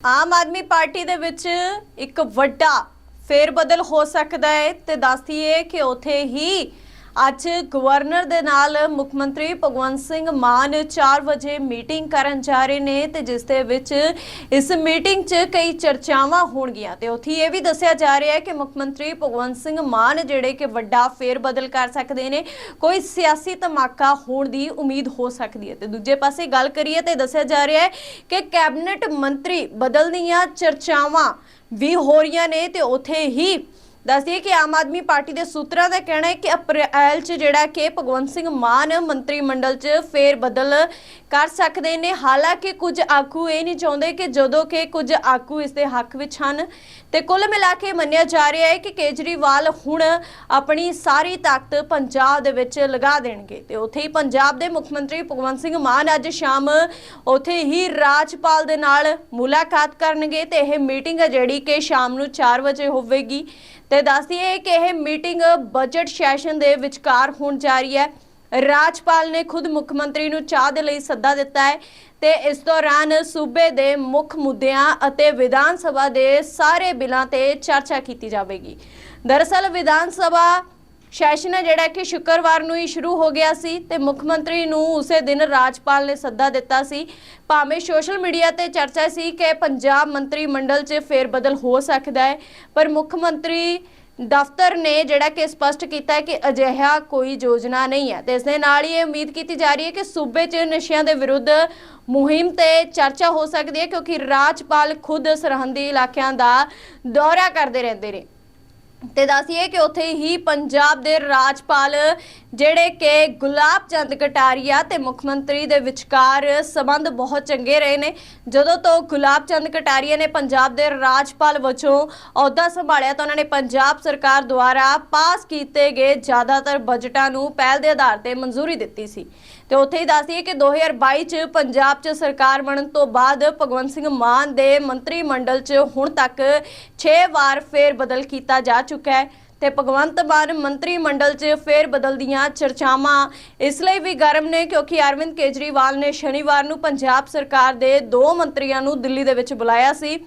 Aam Aadmi party ਦੇ ਵਿੱਚ ਇੱਕ ਵੱਡਾ ਫੇਰ ਬਦਲ ਹੋ ਸਕਦਾ ਹੈ ਤੇ ਦੱਸਦੀਏ ਕਿ ਉਥੇ ਹੀ ਅੱਜ ਗਵਰਨਰ ਦੇ ਨਾਲ ਮੁੱਖ ਮੰਤਰੀ ਭਗਵੰਤ ਸਿੰਘ ਮਾਨ 4 ਵਜੇ ਮੀਟਿੰਗ ਕਰਨ ਜਾ ਰਹੇ ਨੇ ਤੇ ਜਿਸ ਦੇ ਵਿੱਚ ਇਸ ਮੀਟਿੰਗ 'ਚ ਕਈ ਚਰਚਾਵਾਂ ਹੋਣਗੀਆਂ ਤੇ ਉੱਥੇ ਇਹ ਵੀ ਦੱਸਿਆ ਜਾ ਰਿਹਾ ਹੈ ਕਿ ਮੁੱਖ ਮੰਤਰੀ ਭਗਵੰਤ ਸਿੰਘ ਮਾਨ ਜਿਹੜੇ ਕਿ ਵੱਡਾ ਫੇਰ ਬਦਲ ਕਰ ਸਕਦੇ ਨੇ, ਕੋਈ ਸਿਆਸੀ ਧਮਾਕਾ ਹੋਣ ਦੀ ਉਮੀਦ ਹੋ ਸਕਦੀ ਹੈ। ਤੇ ਦੂਜੇ ਪਾਸੇ ਗੱਲ ਕਰੀਏ ਤੇ ਦੱਸਿਆ ਜਾ ਰਿਹਾ ਹੈ ਕਿ ਕੈਬਨਿਟ ਮੰਤਰੀ ਬਦਲਣ ਦੀਆਂ ਚਰਚਾਵਾਂ ਵੀ ਹੋ ਰਹੀਆਂ ਨੇ ਤੇ ਉਥੇ ਹੀ ਦੱਸਦੀਏ ਕਿ ਆਮ ਆਦਮੀ ਪਾਰਟੀ ਦੇ ਸੂਤਰਾਂ ਦਾ ਕਹਿਣਾ ਹੈ ਕਿ ਅਪ੍ਰੈਲ 'ਚ ਜਿਹੜਾ ਕਿ ਭਗਵੰਤ ਸਿੰਘ ਮਾਨ ਮੰਤਰੀ ਮੰਡਲ 'ਚ ਫੇਰ ਬਦਲ ਕਰ ਸਕਦੇ ਨੇ। ਹਾਲਾਂਕਿ ਕੁਝ ਆਗੂ ਇਹ ਨਹੀਂ ਚਾਹੁੰਦੇ ਕਿ ਜਦੋਂ ਕਿ ਕੁਝ ਆਗੂ ਇਸ ਦੇ ਹੱਕ ਵਿੱਚ ਹਨ। ਤੇ ਕੁੱਲ ਮਿਲਾ ਕੇ ਮੰਨਿਆ ਜਾ ਰਿਹਾ ਹੈ ਕਿ ਕੇਜਰੀਵਾਲ ਹੁਣ ਆਪਣੀ ਸਾਰੀ ਤਾਕਤ ਪੰਜਾਬ ਦੇ ਵਿੱਚ ਲਗਾ ਦੇਣਗੇ। ਤੇ ਉੱਥੇ ਹੀ ਪੰਜਾਬ ਦੇ ਮੁੱਖ ਮੰਤਰੀ ਭਗਵੰਤ ਸਿੰਘ ਮਾਨ ਅੱਜ ਸ਼ਾਮ ਉੱਥੇ ਹੀ ਰਾਜਪਾਲ ਦੇ ਨਾਲ ਮੁਲਾਕਾਤ ਕਰਨਗੇ ਤੇ ਇਹ ਮੀਟਿੰਗ ਹੈ ਜਿਹੜੀ ਕਿ ਸ਼ਾਮ ਨੂੰ 4 ਵਜੇ ਹੋਵੇਗੀ। ਤੇ ਦੱਸਦੀ ਹੈ ਕਿ ਇਹ ਮੀਟਿੰਗ ਬਜਟ ਸੈਸ਼ਨ ਦੇ ਵਿਚਕਾਰ ਹੋਣ ਜਾ ਰਹੀ ਹੈ। ਰਾਜਪਾਲ ਨੇ ਖੁਦ ਮੁੱਖ ਮੰਤਰੀ ਨੂੰ ਚਾਹ ਦੇ ਲਈ ਸੱਦਾ ਦਿੱਤਾ ਹੈ ਤੇ ਇਸ ਦੌਰਾਨ ਸੂਬੇ ਦੇ ਮੁੱਖ ਮੁੱਦਿਆਂ ਅਤੇ ਵਿਧਾਨ ਸਭਾ ਦੇ ਸਾਰੇ ਬਿੱਲਾਂ ਤੇ ਚਰਚਾ ਕੀਤੀ ਜਾਵੇਗੀ। ਦਰਅਸਲ ਵਿਧਾਨ ਸਭਾ ਸੈਸ਼ਨ ਹੈ ਜਿਹੜਾ ਕਿ ਸ਼ੁੱਕਰਵਾਰ ਨੂੰ ਹੀ ਸ਼ੁਰੂ ਹੋ ਗਿਆ ਸੀ ਤੇ ਮੁੱਖ ਮੰਤਰੀ ਨੂੰ ਉਸੇ ਦਿਨ ਰਾਜਪਾਲ ਨੇ ਸੱਦਾ ਦਿੱਤਾ ਸੀ। ਭਾਵੇਂ ਸੋਸ਼ਲ ਮੀਡੀਆ ਤੇ ਚਰਚਾ ਸੀ ਕਿ ਪੰਜਾਬ ਮੰਤਰੀ ਮੰਡਲ 'ਚ ਫੇਰ ਬਦਲ ਹੋ ਸਕਦਾ ਹੈ, ਪਰ ਮੁੱਖ ਮੰਤਰੀ ਦਫ਼ਤਰ ਨੇ ਜਿਹੜਾ ਕਿ ਸਪਸ਼ਟ ਕੀਤਾ ਹੈ ਕਿ ਅਜਿਹਾ ਕੋਈ ਯੋਜਨਾ ਨਹੀਂ ਹੈ ਤੇ ਇਸ ਦੇ ਨਾਲ ਹੀ ਇਹ ਉਮੀਦ ਕੀਤੀ ਜਾ ਰਹੀ ਹੈ ਕਿ ਸੂਬੇ 'ਚ ਨਸ਼ਿਆਂ ਦੇ ਵਿਰੁੱਧ ਮੁਹਿੰਮ ਤੇ ਚਰਚਾ ਹੋ ਸਕਦੀ ਹੈ, ਕਿਉਂਕਿ ਰਾਜਪਾਲ ਖੁਦ ਸਰਹੰਦੀ ਇਲਾਕਿਆਂ ਦਾ ਦੌਰਾ ਕਰਦੇ ਰਹਿੰਦੇ ਨੇ। ਤੇ ਦੱਸੀਏ ਕਿ ਉੱਥੇ ਹੀ ਪੰਜਾਬ ਦੇ ਰਾਜਪਾਲ ਜਿਹੜੇ ਕਿ ਗੁਲਾਬ ਚੰਦ ਕਟਾਰੀਆ ਤੇ ਮੁੱਖ ਮੰਤਰੀ ਦੇ ਵਿਚਕਾਰ ਸਬੰਧ ਬਹੁਤ ਚੰਗੇ ਰਹੇ ਨੇ। ਜਦੋਂ ਤੋਂ ਗੁਲਾਬ ਚੰਦ ਕਟਾਰੀਆ ਨੇ ਪੰਜਾਬ ਦੇ ਰਾਜਪਾਲ ਵਜੋਂ ਅਹੁਦਾ ਸੰਭਾਲਿਆ ਤਾਂ ਉਹਨਾਂ ਨੇ ਪੰਜਾਬ ਸਰਕਾਰ ਦੁਆਰਾ ਪਾਸ ਕੀਤੇ ਗਏ ਜ਼ਿਆਦਾਤਰ ਬਜਟਾਂ ਨੂੰ ਪਹਿਲ ਦੇ ਆਧਾਰ ਤੇ ਮਨਜ਼ੂਰੀ ਦਿੱਤੀ ਸੀ। ਤੇ ਉੱਥੇ ਹੀ ਦੱਸਦੀਏ ਕਿ 2022 ਚ ਪੰਜਾਬ 'ਚ ਸਰਕਾਰ ਬਣਨ ਤੋਂ ਬਾਅਦ ਭਗਵੰਤ ਸਿੰਘ ਮਾਨ ਦੇ ਮੰਤਰੀ ਮੰਡਲ 'ਚ ਹੁਣ ਤੱਕ 6 ਵਾਰ ਫੇਰ ਬਦਲ ਕੀਤਾ ਜਾ ਚੁੱਕਾ ਹੈ ਤੇ ਭਗਵੰਤ ਮਾਨ ਮੰਤਰੀ ਮੰਡਲ 'ਚ ਫੇਰ ਬਦਲਦੀਆਂ ਚਰਚਾਵਾਂ ਇਸ ਲਈ ਵੀ ਗਰਮ ਨੇ ਕਿਉਂਕਿ ਅਰਵਿੰਦ ਕੇਜਰੀਵਾਲ ਨੇ ਸ਼ਨੀਵਾਰ ਨੂੰ ਪੰਜਾਬ ਸਰਕਾਰ ਦੇ ਦੋ ਮੰਤਰੀਆਂ ਨੂੰ ਦਿੱਲੀ ਦੇ ਵਿੱਚ ਬੁਲਾਇਆ ਸੀ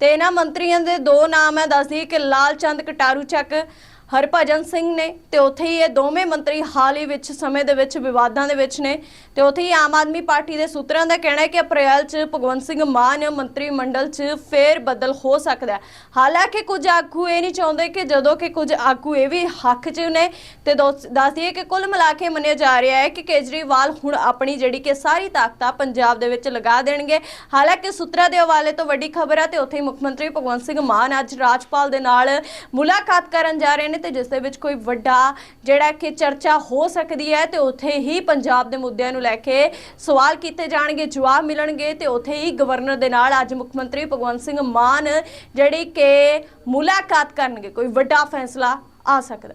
ਤੇ ਇਹਨਾਂ ਮੰਤਰੀਆਂ ਦੇ ਦੋ ਨਾਮ ਹੈ ਦੱਸਦੀ ਕਿ ਲਾਲ ਚੰਦ ਕਟਾਰੂ ਚੱਕ ਹਰਭਜਨ ਸਿੰਘ ਨੇ ਤੇ ਉੱਥੇ ਹੀ ਇਹ ਦੋਵੇਂ ਮੰਤਰੀ ਹਾਲ ਹੀ ਵਿੱਚ ਸਮੇਂ ਦੇ ਵਿੱਚ ਵਿਵਾਦਾਂ ਦੇ ਵਿੱਚ ਨੇ ਤੇ ਉੱਥੇ ਹੀ ਆਮ ਆਦਮੀ ਪਾਰਟੀ ਦੇ ਸੂਤਰਾਂ ਦਾ ਕਹਿਣਾ ਹੈ ਕਿ ਅਪ੍ਰੈਲ 'ਚ ਭਗਵੰਤ ਸਿੰਘ ਮਾਨ ਮੰਤਰੀ ਮੰਡਲ 'ਚ ਫੇਰ ਬਦਲ ਹੋ ਸਕਦਾ ਹੈ। ਹਾਲਾਂਕਿ ਕੁਝ ਆਗੂ ਇਹ ਨਹੀਂ ਚਾਹੁੰਦੇ ਕਿ ਜਦੋਂ ਕਿ ਕੁਝ ਆਗੂ ਇਹ ਵੀ ਹੱਕ 'ਚ ਨੇ ਤੇ ਦੋਸ- ਦੱਸ ਦਈਏ ਕਿ ਕੁੱਲ ਮਿਲਾ ਕੇ ਮੰਨਿਆ ਜਾ ਰਿਹਾ ਹੈ ਕਿ ਕੇਜਰੀਵਾਲ ਹੁਣ ਆਪਣੀ ਜਿਹੜੀ ਕਿ ਸਾਰੀ ਤਾਕਤਾਂ ਪੰਜਾਬ ਦੇ ਵਿੱਚ ਲਗਾ ਦੇਣਗੇ। ਹਾਲਾਂਕਿ ਸੂਤਰਾਂ ਦੇ ਹਵਾਲੇ ਤੋਂ ਵੱਡੀ ਖਬਰ ਹੈ ਤੇ ਉੱਥੇ ਹੀ ਮੁੱਖ ਮੰਤਰੀ ਭਗਵੰਤ ਸਿੰਘ ਮਾਨ ਅੱਜ ਰਾਜਪਾਲ ਦੇ ਨਾਲ ਮੁਲਾਕਾਤ ਕਰਨ ਜਾ ਰਹੇ ਨੇ। ਤੇ ਜਿਸ ਦੇ ਵਿੱਚ ਕੋਈ ਵੱਡਾ ਜਿਹੜਾ ਕਿ ਚਰਚਾ ਹੋ ਸਕਦੀ ਹੈ ਤੇ ਉੱਥੇ ਹੀ ਪੰਜਾਬ ਦੇ ਮੁੱਦਿਆਂ ਨੂੰ ਲੈ ਕੇ ਸਵਾਲ ਕੀਤੇ ਜਾਣਗੇ, ਜਵਾਬ ਮਿਲਣਗੇ ਤੇ ਉੱਥੇ ਹੀ ਗਵਰਨਰ ਦੇ ਨਾਲ ਅੱਜ ਮੁੱਖ ਮੰਤਰੀ ਭਗਵੰਤ ਸਿੰਘ ਮਾਨ ਜਿਹੜੀ ਕਿ ਮੁਲਾਕਾਤ ਕਰਨਗੇ। ਕੋਈ ਵੱਡਾ ਫੈਸਲਾ ਆ ਸਕਦਾ।